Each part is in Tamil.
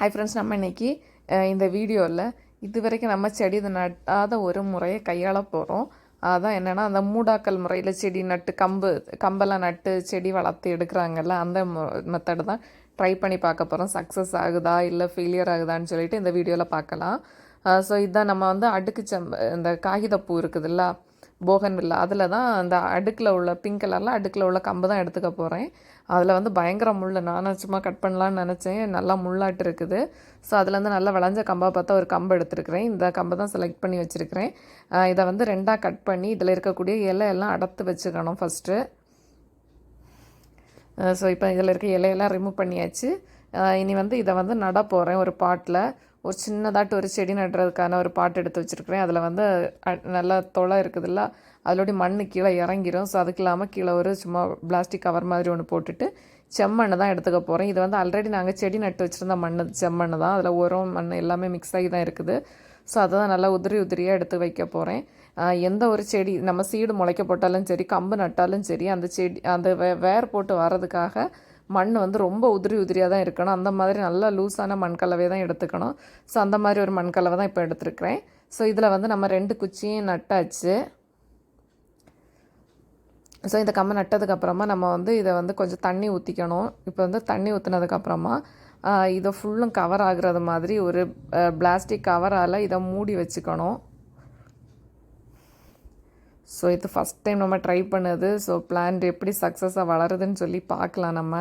ஹாய் ஃப்ரெண்ட்ஸ் நம்ம இன்னைக்கு இந்த வீடியோவில் இது வரைக்கும் நம்ம செடி நட்டாத ஒரு முறையை கையாள போகிறோம் அதான் என்னென்னா அந்த மூடாக்கல் முறையில் செடி நட்டு கம்பு கம்பெல்லாம் நட்டு செடி வளர்த்து எடுக்கிறாங்கல்ல அந்த மெத்தடு தான் ட்ரை பண்ணி பார்க்க போகிறோம் சக்ஸஸ் ஆகுதா இல்லை ஃபெயிலியர் ஆகுதான்னு சொல்லிட்டு இந்த வீடியோவில் பார்க்கலாம். ஸோ இதுதான் நம்ம வந்து அடுக்கு செம்ப இந்த காகிதப்பூ இருக்குதுல்ல போகன் வில்லா அதில் தான் அந்த அடுக்கில் உள்ள பிங்க் கலரில் அடுக்கில் உள்ள கம்பு தான் எடுத்துக்க போகிறேன் அதில் வந்து பயங்கர முள் நானும் சும்மா கட் பண்ணலான்னு நினச்சேன். நல்லா முள்ளாட்டு இருக்குது. ஸோ அதுலேருந்து நல்லா விளைஞ்ச கம்பாக பார்த்தா ஒரு கம்பு எடுத்துருக்கிறேன். இந்த கம்பை தான் செலக்ட் பண்ணி வச்சுருக்கிறேன். இதை வந்து ரெண்டாக கட் பண்ணி இதில் இருக்கக்கூடிய இலை எல்லாம் வச்சுக்கணும் ஃபஸ்ட்டு ஸோ இப்போ இதில் இருக்க இலையெல்லாம் ரிமூவ் பண்ணியாச்சு. இனி வந்து இதை வந்து நட போகிறேன் ஒரு பாட்டில் ஒரு சின்னதாட்டு ஒரு செடி நடுறதுக்கான ஒரு பாட்டு எடுத்து வச்சுருக்கிறேன். அதில் வந்து நல்லா தொலை இருக்குதுல்ல அதோடைய மண் கீழே இறங்கிரும். ஸோ அதுக்கு இல்லாமல் கீழே ஒரு சும்மா பிளாஸ்டிக் கவர் மாதிரி ஒன்று போட்டுட்டு செம்மண்ணை தான் எடுத்துக்க போகிறேன் இது வந்து ஆல்ரெடி நாங்கள் செடி நட்டு வச்சுருந்த மண் செம்மண் தான். அதில் உரம் மண் எல்லாமே மிக்ஸ் ஆகி தான் இருக்குது. ஸோ அதை தான் நல்லா உதிரி உதிரியாக எடுத்து வைக்க போகிறேன் எந்த ஒரு செடி நம்ம சீடு முளைக்க போட்டாலும் சரி கம்பு நட்டாலும் சரி அந்த செடி அந்த வே வேர் போட்டு வர்றதுக்காக மண் வந்து ரொம்ப உதிரி உதிரியாக தான் இருக்கணும். அந்த மாதிரி நல்லா லூஸான மண்கலவை தான் எடுத்துக்கணும். ஸோ அந்த மாதிரி ஒரு மண்கலவை தான் இப்போ எடுத்துருக்கிறேன். ஸோ இதில் வந்து நம்ம ரெண்டு குச்சியும் நட்டாச்சு. ஸோ இந்த கம்மை நட்டதுக்கப்புறமா நம்ம வந்து இதை வந்து கொஞ்சம் தண்ணி ஊற்றிக்கணும் இப்போ வந்து தண்ணி ஊற்றினதுக்கப்புறமா இதை ஃபுல்லும் கவர் ஆகுறது மாதிரி ஒரு பிளாஸ்டிக் கவரால் இதை மூடி வச்சுக்கணும். ஸோ இது ஃபஸ்ட் டைம் நம்ம ட்ரை பண்ணது. ஸோ பிளான்ட் எப்படி சக்ஸஸாக வளருதுன்னு சொல்லி பார்க்கலாம் நம்ம.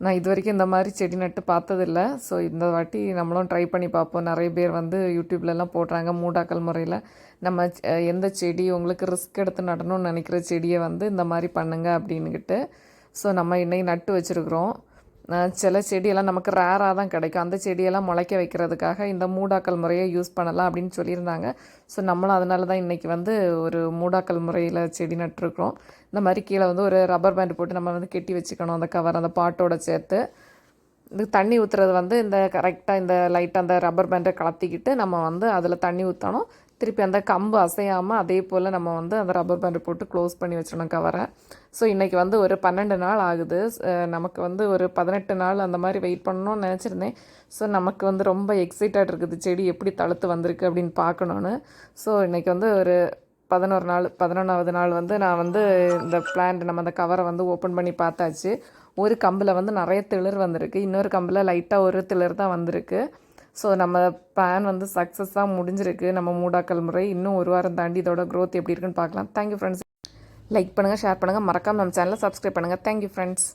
நான் இது வரைக்கும் இந்த மாதிரி செடி நட்டு பார்த்ததில்ல. ஸோ இந்த வாட்டி நம்மளும் ட்ரை பண்ணி பார்ப்போம். நிறைய பேர் வந்து யூடியூப்லலாம் போடுறாங்க மூடாக்கல் முறையில். நம்ம எந்த செடி உங்களுக்கு ரிஸ்க் எடுத்து நடணும்னு நினைக்கிற செடியை வந்து இந்த மாதிரி பண்ணுங்க அப்படின்னுக்கிட்டு ஸோ நம்ம இன்னைக்கு நட்டு வச்சுருக்குறோம். சில செடியெல்லாம் நமக்கு ரேராக தான் கிடைக்கும். அந்த செடியெல்லாம் முளைக்க வைக்கிறதுக்காக இந்த மூடாக்கல் முறையை யூஸ் பண்ணலாம் அப்படின்னு சொல்லியிருந்தாங்க. ஸோ நம்மளும் அதனால தான் இன்றைக்கி வந்து ஒரு மூடாக்கல் முறையில் செடி நட்டுருக்குறோம். இந்த மாதிரி கீழே வந்து ஒரு ரப்பர் பேண்ட் போட்டு நம்ம வந்து கெட்டி வச்சுக்கணும் அந்த கவர் அந்த பாட்டோட சேர்த்து. இது தண்ணி ஊற்றுறது வந்து இந்த கரெக்டாக இந்த லைட்டாக அந்த ரப்பர் பேண்டை கலத்திக்கிட்டு நம்ம வந்து அதில் தண்ணி ஊற்றணும் திருப்பி அந்த கம்பு அசையாமல் அதே போல் நம்ம வந்து அந்த ரப்பர் பேண்டு போட்டு க்ளோஸ் பண்ணி வச்சிடணும் கவரை ஸோ இன்றைக்கி வந்து ஒரு பன்னெண்டு நாள் ஆகுது. நமக்கு வந்து ஒரு பதினெட்டு நாள் அந்த மாதிரி வெயிட் பண்ணணும்னு நினச்சிருந்தேன். ஸோ நமக்கு வந்து ரொம்ப எக்ஸைட்டட் இருக்குது. செடி எப்படி தழுத்து வந்திருக்கு அப்படின்னு பார்க்கணுன்னு ஸோ இன்றைக்கி வந்து ஒரு பதினோரு நாள் பதினொன்றாவது நாள் வந்து நான் வந்து இந்த பிளான்ட் நம்ம அந்த கவரை வந்து ஓப்பன் பண்ணி பார்த்தாச்சு. ஒரு கம்பில் வந்து நிறைய திளிர் வந்திருக்கு. இன்னொரு கம்பில் லைட்டாக ஒரு திளிர் தான் வந்திருக்கு. ஸோ நம்ம பிளான் வந்து சக்ஸஸாக முடிஞ்சிருக்கு. நம்ம மூடாக்கல் முறை இன்னும் ஒரு வாரம் தாண்டி இதோட க்ரோத் எப்படி இருக்குன்னு பார்க்கலாம். தேங்க்யூ ஃப்ரெண்ட்ஸ் லைக் பண்ணுங்கள் ஷேர் பண்ணுங்கள் மறக்காம நம்ம சேனலை சப்ஸ்கிரைப் பண்ணுங்கள் தேங்க்யூ ஃப்ரெண்ட்ஸ்